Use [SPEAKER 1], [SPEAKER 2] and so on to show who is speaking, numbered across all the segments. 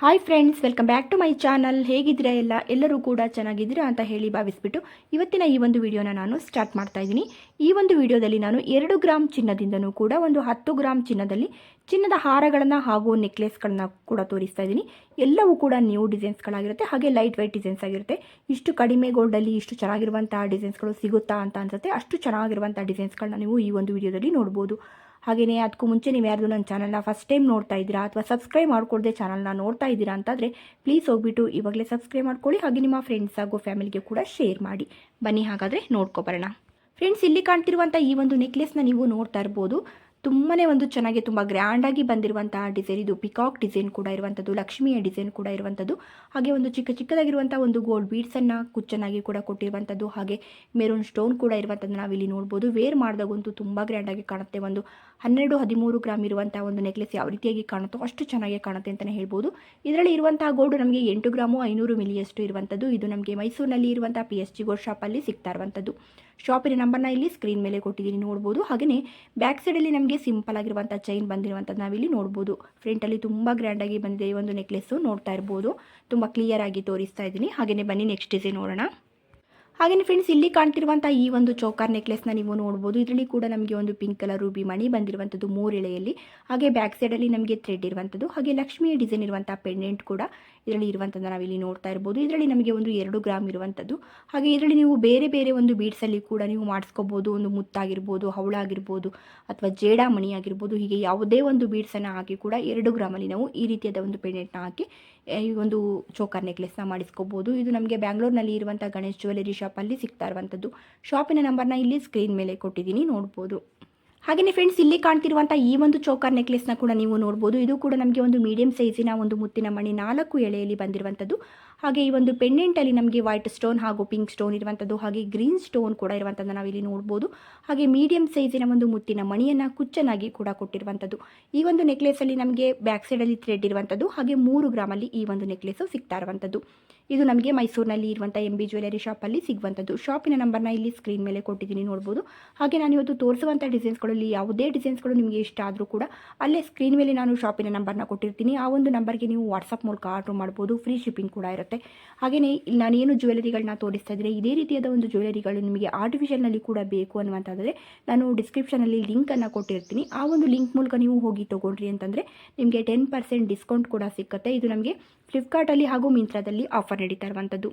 [SPEAKER 1] Hi friends welcome back to my channel ಹೇಗಿದ್ದೀರಾ ಎಲ್ಲ? ಎಲ್ಲರೂ ಕೂಡ ಚೆನ್ನಾಗಿದ್ದೀರಾ ಅಂತ ಹೇಳಿ ಭಾವಿಸ್ಬಿಟ್ಟು ಇವತ್ತಿನ ಈ ಒಂದು ವಿಡಿಯೋನ ನಾನು ಸ್ಟಾರ್ಟ್ ಮಾಡ್ತಾ ಇದ್ದೀನಿ. ಈ ಒಂದು ವಿಡಿಯೋದಲ್ಲಿ ನಾನು ಎರಡು ಗ್ರಾಮ್ ಚಿನ್ನದಿಂದನೂ ಕೂಡ ಒಂದು ಹತ್ತು ಗ್ರಾಮ್ ಚಿನ್ನದಲ್ಲಿ ಚಿನ್ನದ ಹಾರಗಳನ್ನು ಹಾಗೂ ನೆಕ್ಲೆಸ್ಗಳನ್ನ ಕೂಡ ತೋರಿಸ್ತಾ ಇದ್ದೀನಿ. ಎಲ್ಲವೂ ಕೂಡ ನ್ಯೂ ಡಿಸೈನ್ಸ್ಗಳಾಗಿರುತ್ತೆ ಹಾಗೆ ಲೈಟ್ ವೈಟ್ ಡಿಸೈನ್ಸ್ ಆಗಿರುತ್ತೆ. ಇಷ್ಟು ಕಡಿಮೆ ಗೋಲ್ಡಲ್ಲಿ ಇಷ್ಟು ಚೆನ್ನಾಗಿರುವಂಥ ಡಿಸೈನ್ಸ್ಗಳು ಸಿಗುತ್ತಾ ಅಂತ ಅನ್ಸುತ್ತೆ. ಅಷ್ಟು ಚೆನ್ನಾಗಿರುವಂಥ ಡಿಸೈನ್ಸ್ಗಳನ್ನ ನೀವು ಈ ಒಂದು ವಿಡಿಯೋದಲ್ಲಿ ನೋಡ್ಬೋದು. ಹಾಗೆಯೇ ಅದಕ್ಕೂ ಮುಂಚೆ ನೀವು ಯಾರ್ದು ನನ್ನ ಚಾನಲ್ನ ಫಸ್ಟ್ ಟೈಮ್ ನೋಡ್ತಾ ಇದ್ದೀರಾ ಅಥವಾ ಸಬ್ಸ್ಕ್ರೈಬ್ ಮಾಡಿಕೊಡ್ದೆ ಚಾನಲ್ನ ನೋಡ್ತಾ ಇದ್ದೀರಾ ಅಂತಾದರೆ ಪ್ಲೀಸ್ ಹೋಗ್ಬಿಟ್ಟು ಇವಾಗಲೇ ಸಬ್ಸ್ಕ್ರೈಬ್ ಮಾಡ್ಕೊಳ್ಳಿ ಹಾಗೆ ನಿಮ್ಮ ಫ್ರೆಂಡ್ಸ್ ಹಾಗೂ ಫ್ಯಾಮಿಲಿಗೆ ಕೂಡ ಶೇರ್ ಮಾಡಿ. ಬನ್ನಿ ಹಾಗಾದರೆ ನೋಡ್ಕೊಬರೋಣ ಫ್ರೆಂಡ್ಸ್ ಇಲ್ಲಿ ಕಾಣ್ತಿರುವಂಥ ಈ ಒಂದು ನೆಕ್ಲೆಸ್ನ ನೀವು ನೋಡ್ತಾ ಇರ್ಬೋದು. ತುಂಬಾ ಒಂದು ಚೆನ್ನಾಗಿ ತುಂಬ ಗ್ರ್ಯಾಂಡಾಗಿ ಬಂದಿರುವಂತಹ ಡಿಸೈನ್ ಇದು ಪಿಕಾಕ್ ಡಿಸೈನ್ ಕೂಡ ಇರುವಂಥದ್ದು ಲಕ್ಷ್ಮಿಯ ಡಿಸೈನ್ ಕೂಡ ಇರುವಂಥದ್ದು ಹಾಗೆ ಒಂದು ಚಿಕ್ಕ ಚಿಕ್ಕದಾಗಿರುವಂಥ ಒಂದು ಗೋಲ್ಡ್ ಬೀಡ್ಸನ್ನು ಕುಚ್ಚನಾಗಿ ಕೂಡ ಕೊಟ್ಟಿರುವಂಥದ್ದು ಹಾಗೆ ಮೆರೂನ್ ಸ್ಟೋನ್ ಕೂಡ ಇರುವಂಥದ್ದು ನಾವಿಲ್ಲಿ ನೋಡ್ಬೋದು. ವೇರ್ ಮಾಡಿದಾಗಂತೂ ತುಂಬ ಗ್ರ್ಯಾಂಡಾಗಿ ಕಾಣುತ್ತೆ. ಒಂದು ಹನ್ನೆರಡು, ಹದಿಮೂರು ಗ್ರಾಮ್ ಇರುವಂಥ ಒಂದು ನೆಕ್ಲೆಸ್ ಯಾವ ರೀತಿಯಾಗಿ ಕಾಣುತ್ತೋ ಅಷ್ಟು ಚೆನ್ನಾಗಿ ಕಾಣುತ್ತೆ ಅಂತಲೇ ಹೇಳ್ಬೋದು. ಇದರಲ್ಲಿ ಇರುವಂತಹ ಗೋಲ್ಡ್ ನಮಗೆ ಎಂಟು ಗ್ರಾಮು ಐನೂರು ಮಿಲಿಯಷ್ಟು ಇರುವಂಥದ್ದು ಇದು ನಮಗೆ ಮೈಸೂರಿನಲ್ಲಿ ಇರುವಂಥ ಪಿ ಎಸ್ ಜಿ ಗೋಲ್ಡ್ ಶಾಪಲ್ಲಿ ಸಿಗ್ತಾ ಇರುವಂಥದ್ದು ಶಾಪಿನ ನಂಬರ್ನ ಇಲ್ಲಿ ಸ್ಕ್ರೀನ್ ಮೇಲೆ ಕೊಟ್ಟಿದ್ದೀನಿ ನೋಡ್ಬೋದು. ಹಾಗೆಯೇ ಬ್ಯಾಕ್ ಸೈಡಲ್ಲಿ ನಮಗೆ ಸಿಂಪಲ್ ಆಗಿರುವಂಥ ಚೈನ್ ಬಂದಿರುವಂಥದ್ದು ನಾವಿಲ್ಲಿ ನೋಡ್ಬೋದು. ಫ್ರಂಟಲ್ಲಿ ತುಂಬ ಗ್ರ್ಯಾಂಡಾಗಿ ಬಂದಿದೆ ಈ ಒಂದು ನೆಕ್ಲೆಸ್ಸು ನೋಡ್ತಾ ಇರ್ಬೋದು. ತುಂಬ ಕ್ಲಿಯರ್ ಆಗಿ ತೋರಿಸ್ತಾ ಇದ್ದೀನಿ. ಹಾಗೆಯೇ ಬನ್ನಿ ನೆಕ್ಸ್ಟ್ ಡಿಸೈನ್ ನೋಡೋಣ. ಹಾಗೆಯೇ ಫ್ರೆಂಡ್ಸ್ ಇಲ್ಲಿ ಕಾಣ್ತಿರುವಂಥ ಈ ಒಂದು ಚೌಕಾರ್ ನೆಕ್ಲೆಸ್ನ ನೀವು ನೋಡ್ಬೋದು. ಇದರಲ್ಲಿ ಕೂಡ ನಮಗೆ ಒಂದು ಪಿಂಕ್ ಕಲರ್ ರೂಬಿ ಮಣಿ ಬಂದಿರುವಂಥದ್ದು ಮೂರು ಎಳೆಯಲ್ಲಿ, ಹಾಗೆ ಬ್ಯಾಕ್ ಸೈಡಲ್ಲಿ ನಮಗೆ ಥ್ರೆಡ್ ಇರುವಂಥದ್ದು ಹಾಗೆ ಲಕ್ಷ್ಮಿಯ ಡಿಸೈನ್ ಇರುವಂಥ ಪೆಂಡೆಂಟ್ ಕೂಡ ಇದರಲ್ಲಿ ಇರುವಂಥದ್ದು ನಾವಿಲ್ಲಿ ನೋಡ್ತಾ ಇರ್ಬೋದು. ಇದರಲ್ಲಿ ನಮಗೆ ಒಂದು ಎರಡು ಗ್ರಾಮ್ ಇರುವಂಥದ್ದು ಹಾಗೆ ಇದರಲ್ಲಿ ನೀವು ಬೇರೆ ಬೇರೆ ಒಂದು ಬೀಡ್ಸಲ್ಲಿ ಕೂಡ ನೀವು ಮಾಡಿಸ್ಕೋಬೋದು. ಒಂದು ಮುತ್ತಾಗಿರ್ಬೋದು, ಹವಳಾಗಿರ್ಬೋದು, ಅಥವಾ ಜೇಡಾಮಣಿ ಆಗಿರ್ಬೋದು ಹೀಗೆ ಯಾವುದೇ ಒಂದು ಬೀಡ್ಸನ್ನು ಹಾಕಿ ಕೂಡ ಎರಡು ಗ್ರಾಮಲ್ಲಿ ನಾವು ಈ ರೀತಿಯಾದ ಒಂದು ಪೆಂಡೆಂಟ್ನ ಹಾಕಿ ಈ ಒಂದು ಚೋಕರ್ ನೆಕ್ಲೆಸ್ನ ಮಾಡಿಸ್ಕೋಬೋದು. ಇದು ನಮಗೆ ಬ್ಯಾಂಗ್ಳೂರ್ನಲ್ಲಿ ಇರುವಂಥ ಗಣೇಶ್ ಜ್ಯುವೆಲರಿ ಶಾಪಲ್ಲಿ ಸಿಗ್ತಾ ಇರುವಂಥದ್ದು ಶಾಪಿನ ನಂಬರ್ನ ಇಲ್ಲಿ ಸ್ಕ್ರೀನ್ ಮೇಲೆ ಕೊಟ್ಟಿದ್ದೀನಿ, ನೋಡ್ಬೋದು. ಹಾಗೆಯೇ ಫ್ರೆಂಡ್ಸ್, ಇಲ್ಲಿ ಕಾಣ್ತಿರುವಂಥ ಈ ಒಂದು ಚೋಕರ್ ನೆಕ್ಲೆಸ್ನ ಕೂಡ ನೀವು ನೋಡ್ಬೋದು. ಇದು ಕೂಡ ನಮಗೆ ಒಂದು ಮೀಡಿಯಂ ಸೈಜಿನ ಒಂದು ಮುತ್ತಿನ ಮಣಿ ನಾಲ್ಕು ಎಳೆಯಲ್ಲಿ ಬಂದಿರುವಂಥದ್ದು ಹಾಗೆ ಈ ಒಂದು ಪೆಂಡೆಂಟಲ್ಲಿ ನಮಗೆ ವೈಟ್ ಸ್ಟೋನ್ ಹಾಗೂ ಪಿಂಕ್ ಸ್ಟೋನ್ ಇರುವಂಥದ್ದು ಹಾಗೆ ಗ್ರೀನ್ ಸ್ಟೋನ್ ಕೂಡ ಇರುವಂಥದ್ದು ನಾವಿಲ್ಲಿ ನೋಡ್ಬೋದು. ಹಾಗೆ ಮೀಡಿಯಂ ಸೈಜಿನ ಒಂದು ಮುತ್ತಿನ ಮಣಿಯನ್ನು ಕುಚ್ಚನಾಗಿ ಕೂಡ ಕೊಟ್ಟಿರುವಂಥದ್ದು ಈ ಒಂದು ನೆಕ್ಲೆಸಲ್ಲಿ ನಮಗೆ ಬ್ಯಾಕ್ ಸೈಡಲ್ಲಿ ಥ್ರೆಡ್ ಇರುವಂಥದ್ದು ಹಾಗೆ ಮೂರು ಗ್ರಾಮಲ್ಲಿ ಈ ಒಂದು ನೆಕ್ಲೆಸ್ ಸಿಗ್ತಾ ಇರುವಂಥದ್ದು ಇದು ನಮಗೆ ಮೈಸೂರಿನಲ್ಲಿ ಇರುವಂಥ ಎಂ ಬಿ ಜ್ಯುವೆಲರಿ ಶಾಪಲ್ಲಿ ಸಿಗುವಂಥದ್ದು ಶಾಪಿನ ನಂಬರ್ನ ಇಲ್ಲಿ ಸ್ಕ್ರೀನ್ ಮೇಲೆ ಕೊಟ್ಟಿದ್ದೀನಿ ನೋಡ್ಬೋದು. ಹಾಗೆ ನಾನು ಇವತ್ತು ತೋರಿಸುವಂಥ ಡಿಸೈನ್ಸ್ಗಳಲ್ಲಿ ಯಾವುದೇ ಡಿಸೈನ್ಸ್ಗಳು ನಿಮಗೆ ಇಷ್ಟ ಆದರೂ ಕೂಡ ಅಲ್ಲೇ ಸ್ಕ್ರೀನ್ ಮೇಲೆ ನಾನು ಶಾಪಿನ ನಂಬರ್ನ ಕೊಟ್ಟಿರ್ತೀನಿ. ಆ ಒಂದು ನಂಬರ್ಗೆ ನೀವು ವಾಟ್ಸಪ್ ಮೂಲಕ ಆರ್ಡ್ರ್ ಮಾಡ್ಬೋದು. ಫ್ರೀ ಶಿಪ್ಪಿಂಗ್ ಕೂಡ ಇರುತ್ತೆ. ಹಾಗೆಯೇ ಇಲ್ಲಿ ನಾನೇನು ಜ್ಯುವೆಲರಿಗಳನ್ನ ತೋರಿಸ್ತಾ ಇದ್ದರೆ ಇದೇ ರೀತಿಯಾದ ಒಂದು ಜ್ಯುವೆಲರಿಗಳು ನಿಮಗೆ ಆರ್ಟಿಫಿಷಿಯಲ್ನಲ್ಲಿ ಕೂಡ ಬೇಕು ಅನ್ನುವಂಥದ್ದರೆ ನಾನು ಡಿಸ್ಕ್ರಿಪ್ಷನಲ್ಲಿ ಲಿಂಕನ್ನು ಕೊಟ್ಟಿರ್ತೀನಿ. ಆ ಒಂದು ಲಿಂಕ್ ಮೂಲಕ ನೀವು ಹೋಗಿ ತೊಗೊಂಡ್ರಿ ಅಂತಂದರೆ ನಿಮಗೆ ಟೆನ್ ಪರ್ಸೆಂಟ್ ಡಿಸ್ಕೌಂಟ್ ಕೂಡ ಸಿಕ್ಕತ್ತೆ. ಇದು ನಮಗೆ ಫ್ಲಿಪ್ಕಾರ್ಟಲ್ಲಿ ಹಾಗೂ ಮಿಂತ್ರಾದಲ್ಲಿ ಆಫರ್ ನಡೀತಾ ಇರುವಂಥದ್ದು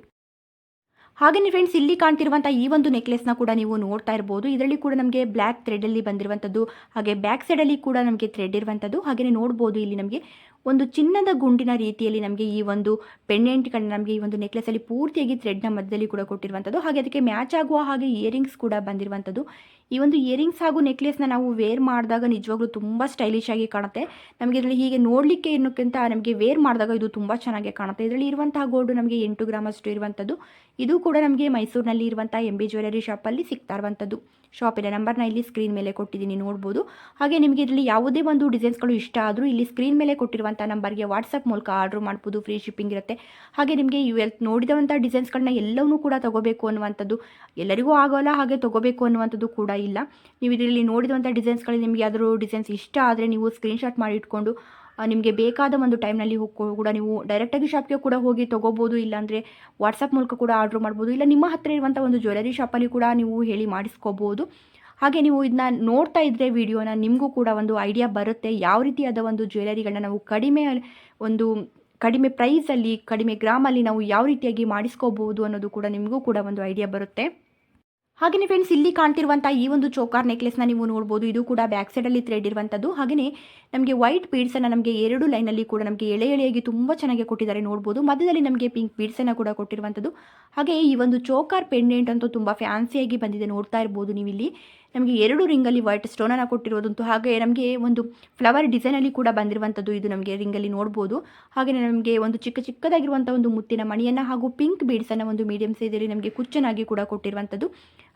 [SPEAKER 1] ಹಾಗೆಯೇ ಫ್ರೆಂಡ್ಸ್, ಇಲ್ಲಿ ಕಾಣ್ತಿರುವಂಥ ಈ ಒಂದು ನೆಕ್ಲೆಸ್ನ ಕೂಡ ನೀವು ನೋಡ್ತಾ ಇರ್ಬೋದು. ಇದರಲ್ಲಿ ಕೂಡ ನಮಗೆ ಬ್ಲ್ಯಾಕ್ ಥ್ರೆಡಲ್ಲಿ ಬಂದಿರುವಂಥದ್ದು, ಹಾಗೆ ಬ್ಯಾಕ್ ಸೈಡಲ್ಲಿ ಕೂಡ ನಮಗೆ ಥ್ರೆಡ್ ಇರುವಂಥದ್ದು. ಹಾಗೆಯೇ ನೋಡ್ಬೋದು, ಇಲ್ಲಿ ನಮಗೆ ಒಂದು ಚಿನ್ನದ ಗುಂಡಿನ ರೀತಿಯಲ್ಲಿ ನಮಗೆ ಈ ಒಂದು ಪೆಂಡೆಂಟ್ ಪೆಂಡೆಂಟ್ಗಳನ್ನ ನಮಗೆ ಈ ಒಂದು ನೆಕ್ಲೆಸಲ್ಲಿ ಪೂರ್ತಿಯಾಗಿ ಥ್ರೆಡ್ನ ಮಧ್ಯದಲ್ಲಿ ಕೂಡ ಕೊಟ್ಟಿರುವಂಥದ್ದು ಹಾಗೆ ಅದಕ್ಕೆ ಮ್ಯಾಚ್ ಆಗುವ ಹಾಗೆ ಇಯರಿಂಗ್ಸ್ ಕೂಡ ಬಂದಿರುವಂಥದ್ದು ಈ ಒಂದು ಇಯರಿಂಗ್ಸ್ ಹಾಗೂ ನೆಕ್ಲೆಸ್ನ ನಾವು ವೇರ್ ಮಾಡಿದಾಗ ನಿಜವಾಗ್ಲೂ ತುಂಬ ಸ್ಟೈಲಿಶ್ ಆಗಿ ಕಾಣುತ್ತೆ. ನಮಗೆ ಇದರಲ್ಲಿ ಹೀಗೆ ನೋಡಲಿಕ್ಕೆ ಇನ್ನಕ್ಕಿಂತ ನಮಗೆ ವೇರ್ ಮಾಡಿದಾಗ ಇದು ತುಂಬ ಚೆನ್ನಾಗಿ ಕಾಣುತ್ತೆ. ಇದರಲ್ಲಿ ಇರುವಂತಹ ಗೋಲ್ಡು ನಮಗೆ ಎಂಟು ಗ್ರಾಮ್ ಅಷ್ಟು ಇರುವಂಥದ್ದು. ಇದು ಕೂಡ ನಮಗೆ ಮೈಸೂರಿನಲ್ಲಿ ಇರುವಂಥ ಎಂ ಬಿ ಜ್ಯುವೆಲರಿ ಶಾಪಲ್ಲಿ ಸಿಗ್ತಾ ಇರುವಂಥದ್ದು. ಶಾಪಿನ ನಂಬರ್ನ ಇಲ್ಲಿ ಸ್ಕ್ರೀನ್ ಮೇಲೆ ಕೊಟ್ಟಿದ್ದೀನಿ, ನೋಡ್ಬೋದು. ಹಾಗೆ ನಿಮಗೆ ಇದರಲ್ಲಿ ಯಾವುದೇ ಒಂದು ಡಿಸೈನ್ಸ್ಗಳು ಇಷ್ಟ ಆದರೂ ಇಲ್ಲಿ ಸ್ಕ್ರೀನ್ ಮೇಲೆ ಕೊಟ್ಟಿರುವಂಥ ನಂಬರ್ಗೆ ವಾಟ್ಸಪ್ ಮೂಲಕ ಆರ್ಡ್ರ್ ಮಾಡ್ಬೋದು ಫ್ರೀ ಶಿಪ್ಪಿಂಗ್ ಇರುತ್ತೆ. ಹಾಗೆ ನಿಮಗೆ ಇವು ಎಲ್ ನೋಡಿದಂಥ ಡಿಸೈನ್ಸ್ಗಳನ್ನ ಎಲ್ಲವನ್ನೂ ಕೂಡ ತೊಗೋಬೇಕು ಅನ್ನುವಂಥದ್ದು. ಎಲ್ಲರಿಗೂ ಆಗೋಲ್ಲ, ಹಾಗೆ ತೊಗೋಬೇಕು ಅನ್ನುವಂಥದ್ದು ಕೂಡ ಇಲ್ಲ. ನೀವು ಇದರಲ್ಲಿ ನೋಡಿದಂಥ ಡಿಸೈನ್ಸ್ಗಳಲ್ಲಿ ನಿಮಗೆ ಯಾವ್ದಾದ್ರು ಡಿಸೈನ್ಸ್ ಇಷ್ಟ ಆದರೆ ನೀವು ಸ್ಕ್ರೀನ್ಶಾಟ್ ಮಾಡಿ ಇಟ್ಕೊಂಡು ನಿಮಗೆ ಬೇಕಾದ ಒಂದು ಟೈಮ್ನಲ್ಲಿ ಕೂಡ ನೀವು ಡೈರೆಕ್ಟಾಗಿ ಶಾಪ್ಗೆ ಕೂಡ ಹೋಗಿ ತೊಗೋಬೋದು, ಇಲ್ಲಾಂದರೆ ವಾಟ್ಸಪ್ ಮೂಲಕ ಕೂಡ ಆರ್ಡ್ರ್ ಮಾಡ್ಬೋದು, ಇಲ್ಲ ನಿಮ್ಮ ಹತ್ತಿರ ಇರುವಂಥ ಒಂದು ಜ್ಯುವೆಲರಿ ಶಾಪಲ್ಲಿ ಕೂಡ ನೀವು ಹೇಳಿ ಮಾಡಿಸ್ಕೋಬೋದು. ಹಾಗೆ ನೀವು ಇದನ್ನ ನೋಡ್ತಾ ಇದ್ದರೆ ವಿಡಿಯೋನ ನಿಮಗೂ ಕೂಡ ಒಂದು ಐಡಿಯಾ ಬರುತ್ತೆ. ಯಾವ ರೀತಿಯಾದ ಒಂದು ಜ್ಯುವೆಲರಿಗಳನ್ನ ನಾವು ಕಡಿಮೆ ಒಂದು ಕಡಿಮೆ ಪ್ರೈಸಲ್ಲಿ ಕಡಿಮೆ ಗ್ರಾಮಲ್ಲಿ ನಾವು ಯಾವ ರೀತಿಯಾಗಿ ಮಾಡಿಸ್ಕೋಬೋದು ಅನ್ನೋದು ಕೂಡ ನಿಮಗೂ ಕೂಡ ಒಂದು ಐಡಿಯಾ ಬರುತ್ತೆ. ಹಾಗೆಯೇ ಫ್ರೆಂಡ್ಸ್ ಇಲ್ಲಿ ಕಾಣ್ತಿರುವಂಥ ಈ ಒಂದು ಚೋಕಾರ್ ನೆಕ್ಲೆಸ್ನ ನೀವು ನೋಡ್ಬೋದು. ಇದು ಕೂಡ ಬ್ಯಾಕ್ ಸೈಡಲ್ಲಿ ಥ್ರೆಡ್ ಇರುವಂಥದ್ದು ಹಾಗೆಯೇ ನಮಗೆ ವೈಟ್ ಬೀಡ್ಸನ್ನು ನಮಗೆ ಎರಡು ಲೈನಲ್ಲಿ ಕೂಡ ನಮಗೆ ಎಳೆ ಎಳೆಯಾಗಿ ತುಂಬ ಚೆನ್ನಾಗಿ ಕೊಟ್ಟಿದ್ದಾರೆ ನೋಡ್ಬೋದು. ಮಧ್ಯದಲ್ಲಿ ನಮಗೆ ಪಿಂಕ್ ಬೀಡ್ಸನ್ನು ಕೂಡ ಕೊಟ್ಟಿರುವಂಥದ್ದು ಹಾಗೆ ಈ ಒಂದು ಚೋಕಾರ್ ಪೆಂಡೆಂಟ್ ಅಂತೂ ತುಂಬ ಫ್ಯಾನ್ಸಿಯಾಗಿ ಬಂದಿದೆ ನೋಡ್ತಾ ಇರ್ಬೋದು ನೀವು ಇಲ್ಲಿ ನಮಗೆ ಎರಡು ರಿಂಗಲ್ಲಿ ವೈಟ್ ಸ್ಟೋನನ್ನು ಕೊಟ್ಟಿರೋದಂತೂ ಹಾಗೆ ನಮಗೆ ಒಂದು ಫ್ಲವರ್ ಡಿಸೈನಲ್ಲಿ ಕೂಡ ಬಂದಿರುವಂಥದ್ದು ಇದು ನಮಗೆ ರಿಂಗಲ್ಲಿ ನೋಡ್ಬೋದು. ಹಾಗೆಯೇ ನಮಗೆ ಒಂದು ಚಿಕ್ಕ ಚಿಕ್ಕದಾಗಿರುವಂಥ ಒಂದು ಮುತ್ತಿನ ಮಣಿಯನ್ನು ಹಾಗೂ ಪಿಂಕ್ ಬೀಡ್ಸನ್ನು ಒಂದು ಮೀಡಿಯಂ ಸೈಜಲ್ಲಿ ನಮಗೆ ಕುಚ್ಚನಾಗಿ ಕೂಡ ಕೊಟ್ಟಿರುವಂಥದ್ದು.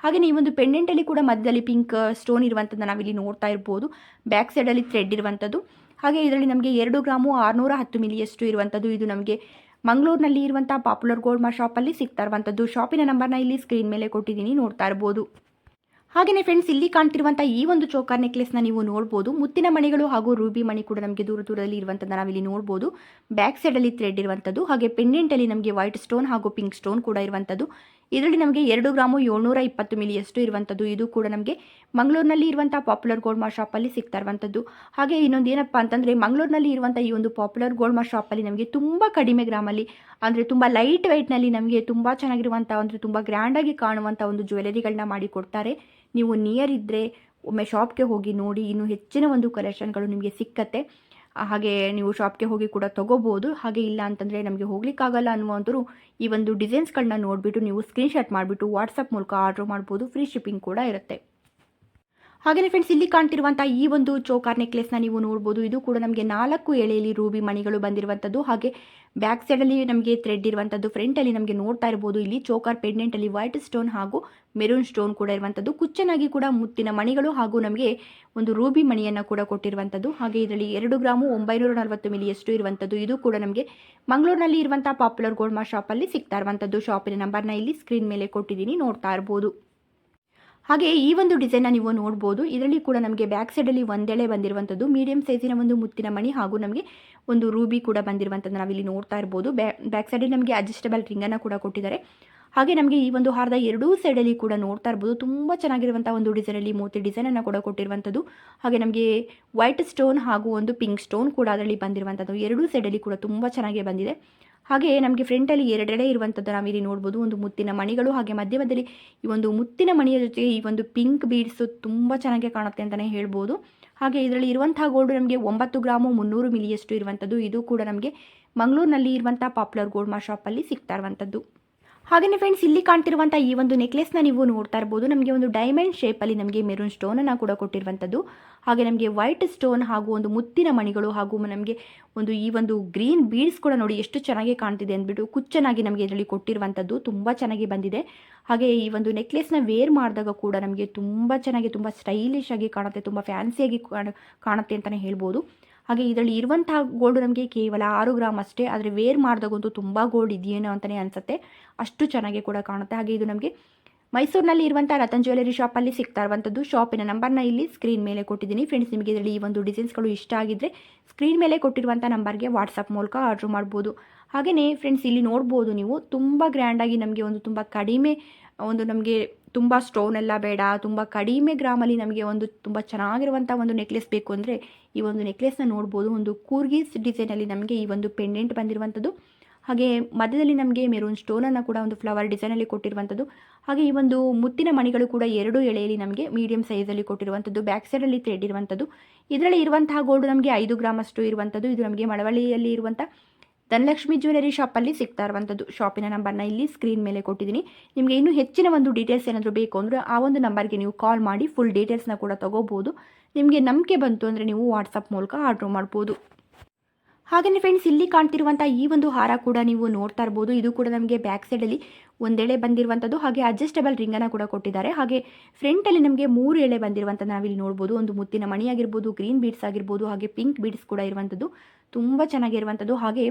[SPEAKER 1] ಹಾಗೆ ಈ ಒಂದು ಪೆಂಡೆಂಟಲ್ಲಿ ಕೂಡ ಮಧ್ಯದಲ್ಲಿ ಪಿಂಕ್ ಸ್ಟೋನ್ ಇರುವಂಥದ್ದು ನಾವಿಲ್ಲಿ ನೋಡ್ತಾ ಇರ್ಬೋದು. ಬ್ಯಾಕ್ ಸೈಡಲ್ಲಿ ಥ್ರೆಡ್ ಇರುವಂಥದ್ದು. ಹಾಗೆ ಇದರಲ್ಲಿ ನಮಗೆ ಎರಡು ಗ್ರಾಮು ಆರುನೂರ ಹತ್ತು ಮಿಲಿಯಷ್ಟು ಇರುವಂಥದ್ದು ಇದು ನಮಗೆ ಮಂಗಳೂರಿನಲ್ಲಿ ಇರುವಂಥ ಪಾಪ್ಯುಲರ್ ಗೋಲ್ಡ್ ಮಾ ಶಾಪಲ್ಲಿ ಸಿಗ್ತಾ ಇರುವಂಥದ್ದು. ಶಾಪಿನ ನಂಬರ್ನ ಇಲ್ಲಿ ಸ್ಕ್ರೀನ್ ಮೇಲೆ ಕೊಟ್ಟಿದ್ದೀನಿ, ನೋಡ್ತಾ ಇರ್ಬೋದು. ಹಾಗೆಯೇ ಫ್ರೆಂಡ್ಸ್ ಇಲ್ಲಿ ಕಾಣ್ತಿರುವಂತಹ ಈ ಒಂದು ಚೋಕರ್ ನೆಕ್ಲೆಸ್ನ ನೀವು ನೋಡಬಹುದು ಮುತ್ತಿನ ಮಣಿಗಳು ಹಾಗೂ ರೂಬಿ ಮಣಿ ಕೂಡ ನಮಗೆ ದೂರ ದೂರದಲ್ಲಿ ಇರುವಂಥದ್ದು ನಾವಿಲ್ಲಿ ನೋಡಬಹುದು ಬ್ಯಾಕ್ ಸೈಡಲ್ಲಿ ಥ್ರೆಡ್ ಇರುವಂಥದ್ದು ಹಾಗೆ ಪೆಂಡೆಂಟಲ್ಲಿ ನಮಗೆ ವೈಟ್ ಸ್ಟೋನ್ ಹಾಗೂ ಪಿಂಕ್ ಸ್ಟೋನ್ ಕೂಡ ಇರುವಂಥದ್ದು ಇದರಲ್ಲಿ ನಮಗೆ ಎರಡು ಗ್ರಾಮು ಏಳ್ನೂರ ಇಪ್ಪತ್ತು ಮಿಲಿಯಷ್ಟು ಇರುವಂಥದ್ದು. ಇದು ಕೂಡ ನಮಗೆ ಮಂಗಳೂರಿನಲ್ಲಿ ಇರುವಂಥ ಪಾಪ್ಯುಲರ್ ಗೋಲ್ಡ್ ಮಾರ್ ಶಾಪಲ್ಲಿ ಸಿಗ್ತಾ ಇರುವಂಥದ್ದು. ಹಾಗೆ ಇನ್ನೊಂದು ಏನಪ್ಪ ಅಂತಂದರೆ ಮಂಗಳೂರಿನಲ್ಲಿ ಇರುವಂಥ ಈ ಒಂದು ಪಾಪ್ಯುಲರ್ ಗೋಲ್ಡ್ ಮಾರ್ ಶಾಪಲ್ಲಿ ನಮಗೆ ತುಂಬ ಕಡಿಮೆ ಗ್ರಾಮಲ್ಲಿ, ಅಂದರೆ ತುಂಬ ಲೈಟ್ ವೆಯ್ಟ್ನಲ್ಲಿ ನಮಗೆ ತುಂಬ ಚೆನ್ನಾಗಿರುವಂಥ, ಅಂದರೆ ತುಂಬ ಗ್ರ್ಯಾಂಡಾಗಿ ಕಾಣುವಂಥ ಒಂದು ಜ್ಯುವೆಲರಿಗಳನ್ನ ಮಾಡಿ ಕೊಡ್ತಾರೆ. ನೀವು ನಿಯರ್ ಇದ್ದರೆ ಒಮ್ಮೆ ಶಾಪ್ಗೆ ಹೋಗಿ ನೋಡಿ, ಇನ್ನೂ ಹೆಚ್ಚಿನ ಒಂದು ಕಲೆಕ್ಷನ್ಗಳು ನಿಮಗೆ ಸಿಕ್ಕತ್ತೆ. ಹಾಗೆ ನೀವು ಶಾಪ್ಗೆ ಹೋಗಿ ಕೂಡ ತೊಗೋಬೋದು. ಹಾಗೆ ಇಲ್ಲ ಅಂತಂದರೆ ನಮಗೆ ಹೋಗ್ಲಿಕ್ಕಾಗಲ್ಲ ಅನ್ನುವಂಥರು ಈ ಒಂದು ಡಿಸೈನ್ಸ್ಗಳನ್ನ ನೋಡಿಬಿಟ್ಟು ನೀವು ಸ್ಕ್ರೀನ್ಶಾಟ್ ಮಾಡಿಬಿಟ್ಟು ವಾಟ್ಸಪ್ ಮೂಲಕ ಆರ್ಡ್ರ್ ಮಾಡ್ಬೋದು. ಫ್ರೀ ಶಿಪ್ಪಿಂಗ್ ಕೂಡ ಇರುತ್ತೆ. ಹಾಗೆಯೇ ಫ್ರೆಂಡ್ಸ್ ಇಲ್ಲಿ ಕಾಣ್ತಿರುವಂತಹ ಈ ಒಂದು ಚೋಕಾರ್ ನೆಕ್ಲೆಸ್ನ ನೀವು ನೋಡ್ಬೋದು. ಇದು ಕೂಡ ನಮಗೆ ನಾಲ್ಕು ಎಳೆಯಲ್ಲಿ ರೂಬಿ ಮಣಿಗಳು ಬಂದಿರುವಂಥದ್ದು ಹಾಗೆ ಬ್ಯಾಕ್ ಸೈಡಲ್ಲಿ ನಮಗೆ ಥ್ರೆಡ್ ಇರುವಂಥದ್ದು ಫ್ರಂಟಲ್ಲಿ ನಮಗೆ ನೋಡ್ತಾ ಇರ್ಬೋದು. ಇಲ್ಲಿ ಚೋಕಾರ್ ಪೆಂಡೆಂಟಲ್ಲಿ ವೈಟ್ ಸ್ಟೋನ್ ಹಾಗೂ ಮೆರೂನ್ ಸ್ಟೋನ್ ಕೂಡ ಇರುವಂಥದ್ದು ಕುಚ್ಚನಾಗಿ ಕೂಡ ಮುತ್ತಿನ ಮಣಿಗಳು ಹಾಗೂ ನಮಗೆ ಒಂದು ರೂಬಿ ಮಣಿಯನ್ನು ಕೂಡ ಕೊಟ್ಟಿರುವಂಥದ್ದು ಹಾಗೆ ಇದರಲ್ಲಿ ಎರಡು ಗ್ರಾಮು ಒಂಬೈನೂರ ನಲವತ್ತು ಮಿಲಿಯಷ್ಟು ಇರುವಂಥದ್ದು ಇದು ಕೂಡ ನಮಗೆ ಮಂಗಳೂರಿನಲ್ಲಿ ಇರುವಂಥ ಪಾಪ್ಯುಲರ್ ಗೋಲ್ಡ್ ಮಾರ್ ಶಾಪಲ್ಲಿ ಸಿಗ್ತಾ ಇರುವಂಥದ್ದು ಶಾಪಿನ ನಂಬರ್ನ ಇಲ್ಲಿ ಸ್ಕ್ರೀನ್ ಮೇಲೆ ಕೊಟ್ಟಿದ್ದೀನಿ, ನೋಡ್ತಾ ಇರ್ಬೋದು. ಹಾಗೆ ಈ ಒಂದು ಡಿಸೈನ್ನ ನೀವು ನೋಡ್ಬೋದು. ಇದರಲ್ಲಿ ಕೂಡ ನಮಗೆ ಬ್ಯಾಕ್ ಸೈಡಲ್ಲಿ ಒಂದೆಳೆ ಬಂದಿರುವಂಥದ್ದು ಮೀಡಿಯಂ ಸೈಜಿನ ಒಂದು ಮುತ್ತಿನ ಮಣಿ ಹಾಗೂ ನಮಗೆ ಒಂದು ರೂಬಿ ಕೂಡ ಬಂದಿರುವಂಥದ್ದು ನಾವಿಲ್ಲಿ ನೋಡ್ತಾ ಇರ್ಬೋದು. ಬ್ಯಾಕ್ ಸೈಡಲ್ಲಿ ನಮಗೆ ಅಡ್ಜಸ್ಟಬಲ್ ರಿಂಗನ್ನು ಕೂಡ ಕೊಟ್ಟಿದ್ದಾರೆ. ಹಾಗೆ ನಮಗೆ ಈ ಒಂದು ಹಾರದ ಎರಡೂ ಸೈಡಲ್ಲಿ ಕೂಡ ನೋಡ್ತಾ ಇರ್ಬೋದು. ತುಂಬ ಚೆನ್ನಾಗಿರುವಂಥ ಒಂದು ಡಿಸೈನಲ್ಲಿ ಮೋತಿ ಡಿಸೈನನ್ನು ಕೂಡ ಕೊಟ್ಟಿರುವಂಥದ್ದು ಹಾಗೆ ನಮಗೆ ವೈಟ್ ಸ್ಟೋನ್ ಹಾಗೂ ಒಂದು ಪಿಂಕ್ ಸ್ಟೋನ್ ಕೂಡ ಅದರಲ್ಲಿ ಬಂದಿರುವಂಥದ್ದು ಎರಡೂ ಸೈಡಲ್ಲಿ ಕೂಡ ತುಂಬ ಚೆನ್ನಾಗಿ ಬಂದಿದೆ. ಹಾಗೆ ನಮಗೆ ಫ್ರಂಟಲ್ಲಿ ಎರಡೆಡೆ ಇರುವಂಥದ್ದು ನಾವಿಲ್ಲಿ ನೋಡ್ಬೋದು, ಒಂದು ಮುತ್ತಿನ ಮಣಿಗಳು, ಹಾಗೆ ಮಧ್ಯ ಮಧ್ಯದಲ್ಲಿ ಈ ಒಂದು ಮುತ್ತಿನ ಮಣಿಯ ಜೊತೆಗೆ ಈ ಒಂದು ಪಿಂಕ್ ಬೀಡ್ಸು ತುಂಬ ಚೆನ್ನಾಗಿ ಕಾಣುತ್ತೆ ಅಂತಲೇ ಹೇಳ್ಬೋದು. ಹಾಗೆ ಇದರಲ್ಲಿ ಇರುವಂತಹ ಗೋಲ್ಡ್ ನಮಗೆ ಒಂಬತ್ತು ಗ್ರಾಮು ಮುನ್ನೂರು ಮಿಲಿಯಷ್ಟು ಇರುವಂಥದ್ದು ಇದು ಕೂಡ ನಮಗೆ ಮಂಗಳೂರಿನಲ್ಲಿ ಇರುವಂಥ ಪಾಪ್ಯುಲರ್ ಗೋಲ್ಡ್ ಮಾರ್ ಶಾಪಲ್ಲಿ ಸಿಗ್ತಾ ಇರುವಂಥದ್ದು ಹಾಗೆಯೇ ಫ್ರೆಂಡ್ಸ್ ಇಲ್ಲಿ ಕಾಣ್ತಿರುವಂಥ ಈ ಒಂದು ನೆಕ್ಲೆಸ್ನ ನೀವು ನೋಡ್ತಾ ಇರ್ಬೋದು. ನಮಗೆ ಒಂದು ಡೈಮಂಡ್ ಅಲ್ಲಿ ನಮಗೆ ಮೆರೂನ್ ಸ್ಟೋನನ್ನು ಕೂಡ ಕೊಟ್ಟಿರುವಂಥದ್ದು ಹಾಗೆ ನಮಗೆ ವೈಟ್ ಸ್ಟೋನ್ ಹಾಗೂ ಒಂದು ಮುತ್ತಿನ ಮಣಿಗಳು ಹಾಗೂ ನಮಗೆ ಒಂದು ಈ ಒಂದು ಗ್ರೀನ್ ಬೀಡ್ಸ್ ಕೂಡ ನೋಡಿ ಎಷ್ಟು ಚೆನ್ನಾಗಿ ಕಾಣ್ತಿದೆ ಅಂದ್ಬಿಟ್ಟು ಕುಚ್ಚನಾಗಿ ನಮಗೆ ಇದರಲ್ಲಿ ಕೊಟ್ಟಿರುವಂಥದ್ದು ತುಂಬ ಚೆನ್ನಾಗಿ ಬಂದಿದೆ. ಹಾಗೆ ಈ ಒಂದು ನೆಕ್ಲೆಸ್ನ ವೇರ್ ಮಾಡಿದಾಗ ಕೂಡ ನಮಗೆ ತುಂಬ ಚೆನ್ನಾಗಿ, ತುಂಬ ಸ್ಟೈಲಿಶ್ ಆಗಿ ಕಾಣುತ್ತೆ, ತುಂಬ ಫ್ಯಾನ್ಸಿಯಾಗಿ ಕಾಣ, ಕಾಣುತ್ತೆ ಅಂತಲೇ ಹೇಳ್ಬೋದು. ಹಾಗೆ ಇದರಲ್ಲಿ ಇರುವಂತಹ ಗೋಲ್ಡ್ ನಮಗೆ ಕೇವಲ ಆರು ಗ್ರಾಮ್ ಅಷ್ಟೇ, ಆದರೆ ವೇರ್ ಮಾಡಿದಾಗಂತೂ ತುಂಬ ಗೋಲ್ಡ್ ಇದೆಯೇನೋ ಅಂತಲೇ ಅನಿಸುತ್ತೆ. ಅಷ್ಟು ಚೆನ್ನಾಗಿ ಕೂಡ ಕಾಣುತ್ತೆ. ಹಾಗೆ ಇದು ನಮಗೆ ಮೈಸೂರಿನಲ್ಲಿ ಇರುವಂಥ ರತನ್ ಜ್ಯುವೆಲರಿ ಶಾಪಲ್ಲಿ ಸಿಗ್ತಾ ಇರುವಂಥದ್ದು. ಶಾಪಿನ ನಂಬರ್ನ ಇಲ್ಲಿ ಸ್ಕ್ರೀನ್ ಮೇಲೆ ಕೊಟ್ಟಿದ್ದೀನಿ. ಫ್ರೆಂಡ್ಸ್ ನಿಮಗೆ ಇದರಲ್ಲಿ ಈ ಒಂದು ಡಿಸೈನ್ಸ್ಗಳು ಇಷ್ಟ ಆಗಿದ್ದರೆ ಸ್ಕ್ರೀನ್ ಮೇಲೆ ಕೊಟ್ಟಿರುವಂಥ ನಂಬರ್ಗೆ ವಾಟ್ಸಪ್ ಮೂಲಕ ಆರ್ಡ್ರ್ ಮಾಡ್ಬೋದು. ಹಾಗೆಯೇ ಫ್ರೆಂಡ್ಸ್ ಇಲ್ಲಿ ನೋಡ್ಬೋದು ನೀವು. ತುಂಬ ಗ್ರ್ಯಾಂಡಾಗಿ ನಮಗೆ ಒಂದು ತುಂಬ ಕಡಿಮೆ ಒಂದು ನಮಗೆ ತುಂಬ ಸ್ಟೋನ್ ಎಲ್ಲ ಬೇಡ, ತುಂಬ ಕಡಿಮೆ ಗ್ರಾಮಲ್ಲಿ ನಮಗೆ ಒಂದು ತುಂಬ ಚೆನ್ನಾಗಿರುವಂಥ ಒಂದು ನೆಕ್ಲೆಸ್ ಬೇಕು ಅಂದರೆ ಈ ಒಂದು ನೆಕ್ಲೆಸ್ನ ನೋಡ್ಬೋದು. ಒಂದು ಕೂರ್ಗೀಸ್ ಡಿಸೈನಲ್ಲಿ ನಮಗೆ ಈ ಒಂದು ಪೆಂಡೆಂಟ್ ಬಂದಿರುವಂಥದ್ದು ಹಾಗೆ ಮಧ್ಯದಲ್ಲಿ ನಮಗೆ ಮೆರೂನ್ ಸ್ಟೋನನ್ನು ಕೂಡ ಒಂದು ಫ್ಲವರ್ ಡಿಸೈನಲ್ಲಿ ಕೊಟ್ಟಿರುವಂಥದ್ದು ಹಾಗೆ ಈ ಒಂದು ಮುತ್ತಿನ ಮಣಿಗಳು ಕೂಡ ಎರಡು ಎಳೆಯಲ್ಲಿ ನಮಗೆ ಮೀಡಿಯಂ ಸೈಜಲ್ಲಿ ಕೊಟ್ಟಿರುವಂಥದ್ದು ಬ್ಯಾಕ್ ಸೈಡಲ್ಲಿ ಥ್ರೆಡ್ ಇರುವಂಥದ್ದು ಇದರಲ್ಲಿ ಇರುವಂತಹ ಗೋಲ್ಡ್ ನಮಗೆ ಐದು ಗ್ರಾಮ್ ಅಷ್ಟು ಇರುವಂಥದ್ದು ಇದು ನಮಗೆ ಮಳವಳ್ಳಿಯಲ್ಲಿ ಇರುವಂಥ ಧನಲಕ್ಷ್ಮಿ ಜ್ಯುವೆಲರಿ ಶಾಪಲ್ಲಿ ಸಿಗ್ತಾ ಇರುವಂಥದ್ದು. ಶಾಪಿನ ನಂಬರ್ನ ಇಲ್ಲಿ ಸ್ಕ್ರೀನ್ ಮೇಲೆ ಕೊಟ್ಟಿದ್ದೀನಿ. ನಿಮಗೆ ಇನ್ನೂ ಹೆಚ್ಚಿನ ಒಂದು ಡೀಟೇಲ್ಸ್ ಏನಾದರೂ ಬೇಕು ಅಂದರೆ ಆ ಒಂದು ನಂಬರ್ಗೆ ನೀವು ಕಾಲ್ ಮಾಡಿ ಫುಲ್ ಡೀಟೇಲ್ಸ್ನ ಕೂಡ ತೊಗೋಬೋದು. ನಿಮಗೆ ನಂಬಿಕೆ ಬಂತು ಅಂದರೆ ನೀವು ವಾಟ್ಸಪ್ ಮೂಲಕ ಆರ್ಡ್ರ್ ಮಾಡ್ಬೋದು. ಹಾಗೆಯೇ ಫ್ರೆಂಡ್ಸ್ ಇಲ್ಲಿ ಕಾಣ್ತಿರುವಂಥ ಈ ಒಂದು ಹಾರ ಕೂಡ ನೀವು ನೋಡ್ತಾ ಇರ್ಬೋದು. ಇದು ಕೂಡ ನಮಗೆ ಬ್ಯಾಕ್ ಸೈಡಲ್ಲಿ ಒಂದೆಳೆ ಬಂದಿರುವಂಥದ್ದು ಹಾಗೆ ಅಡ್ಜಸ್ಟಬಲ್ ರಿಂಗನ್ನು ಕೂಡ ಕೊಟ್ಟಿದ್ದಾರೆ. ಹಾಗೆ ಫ್ರಂಟಲ್ಲಿ ನಮಗೆ ಮೂರು ಎಳೆ ಬಂದಿರುವಂಥದ್ದು ನಾವಿಲ್ಲಿ ನೋಡ್ಬೋದು. ಒಂದು ಮುತ್ತಿನ ಮಣಿ ಆಗಿರ್ಬೋದು ಗ್ರೀನ್ ಬೀಡ್ಸ್ ಆಗಿರ್ಬೋದು, ಹಾಗೆ ಪಿಂಕ್ ಬೀಡ್ಸ್ ಕೂಡ ಇರುವಂಥದ್ದು ತುಂಬ ಚೆನ್ನಾಗಿರುವಂಥದ್ದು ಹಾಗೆ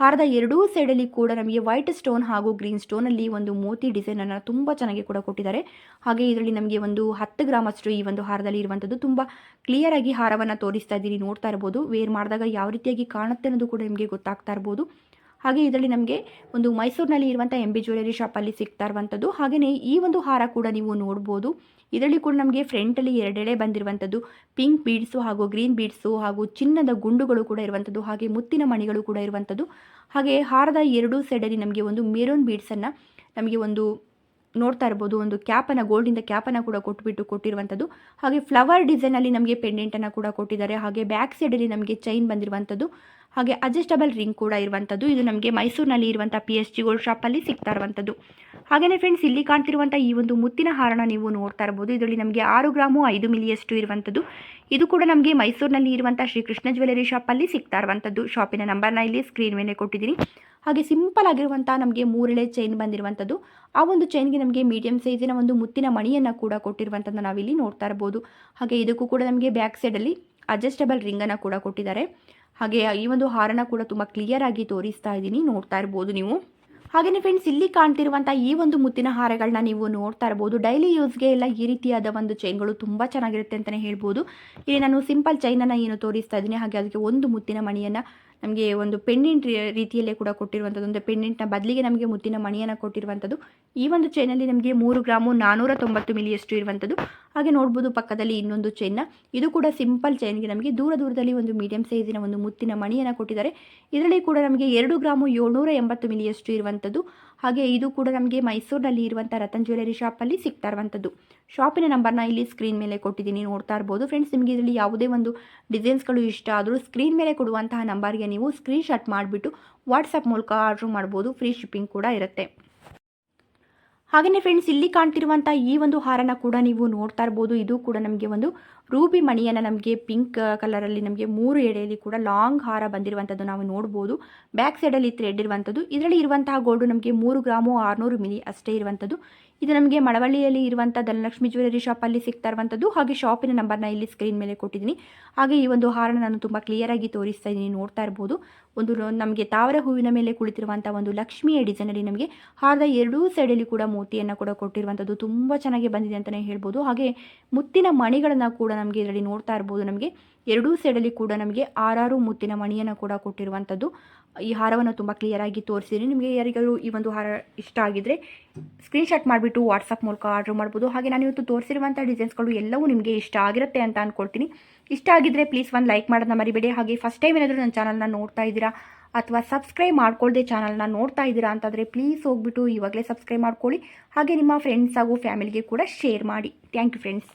[SPEAKER 1] ಹಾರದ ಎರಡೂ ಸೈಡಲ್ಲಿ ಕೂಡ ನಮಗೆ ವೈಟ್ ಸ್ಟೋನ್ ಹಾಗೂ ಗ್ರೀನ್ ಸ್ಟೋನಲ್ಲಿ ಒಂದು ಮೋತಿ ಡಿಸೈನನ್ನು ತುಂಬ ಚೆನ್ನಾಗಿ ಕೂಡ ಕೊಟ್ಟಿದ್ದಾರೆ. ಹಾಗೆ ಇದರಲ್ಲಿ ನಮಗೆ ಒಂದು ಹತ್ತು ಗ್ರಾಮ್ ಅಷ್ಟು ಈ ಒಂದು ಹಾರದಲ್ಲಿ ಇರುವಂಥದ್ದು ತುಂಬ ಕ್ಲಿಯರ್ ಆಗಿ ಹಾರವನ್ನು ತೋರಿಸ್ತಾ ಇದ್ದೀರಿ, ನೋಡ್ತಾ ಇರ್ಬೋದು. ವೇರ್ ಮಾಡಿದಾಗ ಯಾವ ರೀತಿಯಾಗಿ ಕಾಣುತ್ತೆ ಅನ್ನೋದು ಕೂಡ ನಿಮಗೆ ಗೊತ್ತಾಗ್ತಾ ಇರ್ಬೋದು. ಹಾಗೆ ಇದರಲ್ಲಿ ನಮಗೆ ಒಂದು ಮೈಸೂರಿನಲ್ಲಿ ಇರುವಂಥ ಎಂ ಬಿ ಜ್ಯುವೆಲರಿ ಶಾಪಲ್ಲಿ ಸಿಗ್ತಾ ಇರುವಂಥದ್ದು ಹಾಗೆಯೇ ಈ ಒಂದು ಹಾರ ಕೂಡ ನೀವು ನೋಡ್ಬೋದು. ಇದರಲ್ಲಿ ಕೂಡ ನಮಗೆ ಫ್ರಂಟಲ್ಲಿ ಎರಡೆಳೆ ಬಂದಿರುವಂಥದ್ದು ಪಿಂಕ್ ಬೀಡ್ಸು ಹಾಗೂ ಗ್ರೀನ್ ಬೀಡ್ಸು ಹಾಗೂ ಚಿನ್ನದ ಗುಂಡುಗಳು ಕೂಡ ಇರುವಂಥದ್ದು ಹಾಗೆ ಮುತ್ತಿನ ಮಣಿಗಳು ಕೂಡ ಇರುವಂಥದ್ದು ಹಾಗೆ ಹಾರದ ಎರಡೂ ಸೈಡಲ್ಲಿ ನಮಗೆ ಒಂದು ಮೆರೂನ್ ಬೀಡ್ಸನ್ನು ನಮಗೆ ಒಂದು ನೋಡ್ತಾ ಇರ್ಬೋದು, ಒಂದು ಕ್ಯಾಪನ್ನು ಗೋಲ್ಡಿಂದ ಕ್ಯಾಪನ್ನು ಕೂಡ ಕೊಟ್ಬಿಟ್ಟು ಕೊಟ್ಟಿರುವಂಥದ್ದು. ಹಾಗೆ ಫ್ಲವರ್ ಡಿಸೈನಲ್ಲಿ ನಮಗೆ ಪೆಂಡೆಂಟನ್ನು ಕೂಡ ಕೊಟ್ಟಿದ್ದಾರೆ. ಹಾಗೆ ಬ್ಯಾಕ್ ಸೈಡಲ್ಲಿ ನಮಗೆ ಚೈನ್ ಬಂದಿರುವಂಥದ್ದು. ಹಾಗೆ ಅಡ್ಜಸ್ಟಬಲ್ ರಿಂಗ್ ಕೂಡ ಇರುವಂಥದ್ದು. ಇದು ನಮಗೆ ಮೈಸೂರಿನಲ್ಲಿ ಇರುವಂಥ ಪಿ ಎಸ್ ಜಿ ಗೋಲ್ಡ್ ಶಾಪಲ್ಲಿ ಸಿಗ್ತಾ ಇರುವಂಥದ್ದು. ಹಾಗೆಯೇ ಫ್ರೆಂಡ್ಸ್ ಇಲ್ಲಿ ಕಾಣ್ತಿರುವಂಥ ಈ ಒಂದು ಮುತ್ತಿನ ಹಾರನ ನೀವು ನೋಡ್ತಾ ಇರ್ಬೋದು. ಇದರಲ್ಲಿ ನಮಗೆ ಆರು ಗ್ರಾಮು, ಐದು ಮಿಲಿಯಷ್ಟು ಇರುವಂಥದ್ದು. ಇದು ಕೂಡ ನಮಗೆ ಮೈಸೂರಿನಲ್ಲಿ ಇರುವಂಥ ಶ್ರೀಕೃಷ್ಣ ಜ್ಯುವೆಲರಿ ಶಾಪಲ್ಲಿ ಸಿಗ್ತಾ ಇರುವಂಥದ್ದು. ಶಾಪಿನ ನಂಬರ್ನ ಇಲ್ಲಿ ಸ್ಕ್ರೀನ್ ಮೇಲೆ ಕೊಟ್ಟಿದ್ದೀನಿ. ಹಾಗೆ ಸಿಂಪಲ್ ಆಗಿರುವಂಥ ನಮಗೆ ಮೂರೆಳೆ ಚೈನ್ ಬಂದಿರುವಂಥದ್ದು ಆ ಒಂದು ಚೈನ್ಗೆ ನಮಗೆ ಮೀಡಿಯಂ ಸೈಜಿನ ಒಂದು ಮುತ್ತಿನ ಮಣಿಯನ್ನು ಕೂಡ ಕೊಟ್ಟಿರುವಂಥದ್ದು ನಾವಿಲ್ಲಿ ನೋಡ್ತಾ ಇರ್ಬೋದು. ಹಾಗೆ ಇದಕ್ಕೂ ಕೂಡ ನಮಗೆ ಬ್ಯಾಕ್ ಸೈಡಲ್ಲಿ ಅಡ್ಜಸ್ಟಬಲ್ ರಿಂಗನ್ನು ಕೂಡ ಕೊಟ್ಟಿದ್ದಾರೆ. ಹಾಗೆ ಈ ಒಂದು ಹಾರನ ಕೂಡ ತುಂಬ ಕ್ಲಿಯರ್ ಆಗಿ ತೋರಿಸ್ತಾ ಇದ್ದೀನಿ, ನೋಡ್ತಾ ಇರ್ಬೋದು ನೀವು. ಹಾಗೆಯೇ ಫ್ರೆಂಡ್ಸ್ ಇಲ್ಲಿ ಕಾಣ್ತಿರುವಂಥ ಈ ಒಂದು ಮುತ್ತಿನ ಹಾರಗಳನ್ನ ನೀವು ನೋಡ್ತಾ ಇರ್ಬೋದು. ಡೈಲಿ ಯೂಸ್ಗೆ ಎಲ್ಲ ಈ ರೀತಿಯಾದ ಒಂದು ಚೈನ್ಗಳು ತುಂಬ ಚೆನ್ನಾಗಿರುತ್ತೆ ಅಂತಲೇ ಹೇಳ್ಬೋದು. ಇಲ್ಲಿ ನಾನು ಸಿಂಪಲ್ ಚೈನನ್ನು ಏನು ತೋರಿಸ್ತಾ ಇದ್ದೀನಿ, ಹಾಗೆ ಅದಕ್ಕೆ ಒಂದು ಮುತ್ತಿನ ಮಣಿಯನ್ನು ನಮಗೆ ಒಂದು ಪೆಂಡೆಂಟ್ ರೀತಿಯಲ್ಲೇ ಕೂಡ ಕೊಟ್ಟಿರುವಂಥದ್ದು. ಒಂದು ಪೆಂಡೆಂಟ್ನ ಬದಲಿಗೆ ನಮಗೆ ಮುತ್ತಿನ ಮಣಿಯನ್ನು ಕೊಟ್ಟಿರುವಂಥದ್ದು. ಈ ಒಂದು ಚೈನಲ್ಲಿ ನಮಗೆ ಮೂರು ಗ್ರಾಮು ನಾನ್ನೂರ ತೊಂಬತ್ತು ಮಿಲಿಯಷ್ಟು ಇರುವಂಥದ್ದು. ಹಾಗೆ ನೋಡ್ಬೋದು ಪಕ್ಕದಲ್ಲಿ ಇನ್ನೊಂದು ಚೈನ್ನ ಇದು ಕೂಡ ಸಿಂಪಲ್ ಚೈನ್ಗೆ ನಮಗೆ ದೂರ ದೂರದಲ್ಲಿ ಒಂದು ಮೀಡಿಯಂ ಸೈಜಿನ ಒಂದು ಮುತ್ತಿನ ಮಣಿಯನ್ನು ಕೊಟ್ಟಿದ್ದಾರೆ. ಇದರಲ್ಲಿ ಕೂಡ ನಮಗೆ ಎರಡು ಗ್ರಾಮು ಏಳ್ನೂರ ಎಂಬತ್ತು ಮಿಲಿಯಷ್ಟು ಇರುವಂಥದ್ದು ಹಾಗೆ ಇದು ಕೂಡ ನಮಗೆ ಮೈಸೂರಿನಲ್ಲಿ ಇರುವಂಥ ರತನ್ ಜ್ಯುವೆಲರಿ ಶಾಪಲ್ಲಿ ಸಿಗ್ತಾ ಇರುವಂಥದ್ದು ಶಾಪಿನ ನಂಬರ್ನ ಇಲ್ಲಿ ಸ್ಕ್ರೀನ್ ಮೇಲೆ ಕೊಟ್ಟಿದ್ದೀನಿ, ನೋಡ್ತಾ ಇರ್ಬೋದು. ಫ್ರೆಂಡ್ಸ್ ನಿಮಗೆ ಇದರಲ್ಲಿ ಯಾವುದೇ ಒಂದು ಡಿಸೈನ್ಸ್ಗಳು ಇಷ್ಟ ಆದರೂ ಸ್ಕ್ರೀನ್ ಮೇಲೆ ಕೊಡುವಂತಹ ನಂಬರ್ಗೆ ನೀವು ಸ್ಕ್ರೀನ್ ಶಾಟ್ ಮಾಡಿಬಿಟ್ಟು ವಾಟ್ಸಪ್ ಮೂಲಕ ಆರ್ಡ್ರ್ ಮಾಡ್ಬೋದು. ಫ್ರೀ ಶಿಪ್ಪಿಂಗ್ ಕೂಡ ಇರುತ್ತೆ. ಹಾಗೆಯೇ ಫ್ರೆಂಡ್ಸ್ ಇಲ್ಲಿ ಕಾಣ್ತಿರುವಂಥ ಈ ಒಂದು ಹಾರನ ಕೂಡ ನೀವು ನೋಡ್ತಾ ಇರ್ಬೋದು. ಇದು ಕೂಡ ನಮಗೆ ಒಂದು ರೂಬಿ ಮಣಿಯನ್ನು ನಮಗೆ ಪಿಂಕ್ ಕಲರಲ್ಲಿ ನಮಗೆ ಮೂರು ಎಡೆಯಲ್ಲಿ ಕೂಡ ಲಾಂಗ್ ಹಾರ ಬಂದಿರುವಂಥದ್ದು ನಾವು ನೋಡ್ಬೋದು. ಬ್ಯಾಕ್ ಸೈಡಲ್ಲಿ ಥ್ರೆಡ್ ಇರುವಂಥದ್ದು ಇದರಲ್ಲಿ ಇರುವಂತಹ ಗೋಲ್ಡು ನಮಗೆ ಮೂರು ಗ್ರಾಮು ಆರುನೂರು ಮಿಲಿ ಅಷ್ಟೇ ಇರುವಂಥದ್ದು ಇದು ನಮಗೆ ಮಳವಳ್ಳಿಯಲ್ಲಿ ಇರುವಂಥ ಧನಲಕ್ಷ್ಮಿ ಜ್ಯುವೆಲರಿ ಶಾಪಲ್ಲಿ ಸಿಗ್ತಾ ಇರುವಂಥದ್ದು ಹಾಗೆ ಶಾಪಿನ ನಂಬರ್ನ ಇಲ್ಲಿ ಸ್ಕ್ರೀನ್ ಮೇಲೆ ಕೊಟ್ಟಿದ್ದೀನಿ. ಹಾಗೆ ಈ ಒಂದು ಹಾರನ ನಾನು ತುಂಬ ಕ್ಲಿಯರಾಗಿ ತೋರಿಸ್ತಾ ಇದ್ದೀನಿ, ನೋಡ್ತಾ ಇರ್ಬೋದು. ಒಂದು ನಮಗೆ ತಾವರೆ ಹೂವಿನ ಮೇಲೆ ಕುಳಿತಿರುವಂಥ ಒಂದು ಲಕ್ಷ್ಮಿಯ ಡಿಸೈನಲ್ಲಿ ನಮಗೆ ಹಾರದ ಎರಡೂ ಸೈಡಲ್ಲಿ ಕೂಡ ಮೋತಿಯನ್ನು ಕೂಡ ಕೊಟ್ಟಿರುವಂಥದ್ದು ತುಂಬ ಚೆನ್ನಾಗಿ ಬಂದಿದೆ ಅಂತಲೇ ಹೇಳ್ಬೋದು. ಹಾಗೆ ಮುತ್ತಿನ ಮಣಿಗಳನ್ನು ಕೂಡ ನಮಗೆ ಇದರಲ್ಲಿ ನೋಡ್ತಾ ಇರ್ಬೋದು ನಮಗೆ. ಎರಡೂ ಸೈಡಲ್ಲಿ ಕೂಡ ನಮಗೆ ಆರಾರು ಮುತ್ತಿನ ಮಣಿಯನ್ನು ಕೂಡ ಕೊಟ್ಟಿರುವಂಥದ್ದು ಈ ಹಾರವನ್ನು ತುಂಬ ಕ್ಲಿಯರಾಗಿ ತೋರಿಸಿದ್ದೀನಿ. ನಿಮಗೆ ಯಾರಿಗಾದರೂ ಈ ಒಂದು ಹಾರ ಇಷ್ಟ ಆಗಿದ್ದರೆ ಸ್ಕ್ರೀನ್ಶಾಟ್ ಮಾಡಿಬಿಟ್ಟು ವಾಟ್ಸಪ್ ಮೂಲಕ ಆರ್ಡ್ರ್ ಮಾಡ್ಬೋದು. ಹಾಗೆ ನಾನು ಇವತ್ತು ತೋರಿಸಿರುವಂಥ ಡಿಸೈನ್ಸ್ಗಳು ಎಲ್ಲವೂ ನಿಮಗೆ ಇಷ್ಟ ಆಗಿರುತ್ತೆ ಅಂತ ಅಂದ್ಕೊಳ್ತೀನಿ ಇಷ್ಟ ಆಗಿದ್ದರೆ ಪ್ಲೀಸ್ ಒಂದು ಲೈಕ್ ಮಾಡೋದನ್ನ ಮರಿಬೇಡಿ. ಹಾಗೆ ಫಸ್ಟ್ ಟೈಮ್ ಏನಾದರೂ ನನ್ನ ಚಾನಲ್ನ ನೋಡ್ತಾ ಇದ್ದೀರಾ ಅಥವಾ ಸಬ್ಸ್ಕ್ರೈಬ್ ಮಾಡ್ಕೊಳ್ದೆ ಚಾನಲ್ನ ನೋಡ್ತಾ ಇದ್ದೀರಾ ಅಂತಂದರೆ ಪ್ಲೀಸ್ ಹೋಗ್ಬಿಟ್ಟು ಇವಾಗಲೇ ಸಬ್ಸ್ಕ್ರೈಬ್ ಮಾಡ್ಕೊಳ್ಳಿ. ಹಾಗೆ ನಿಮ್ಮ ಫ್ರೆಂಡ್ಸ್ ಹಾಗೂ ಫ್ಯಾಮಿಲಿಗೆ ಕೂಡ ಶೇರ್ ಮಾಡಿ. Thank you friends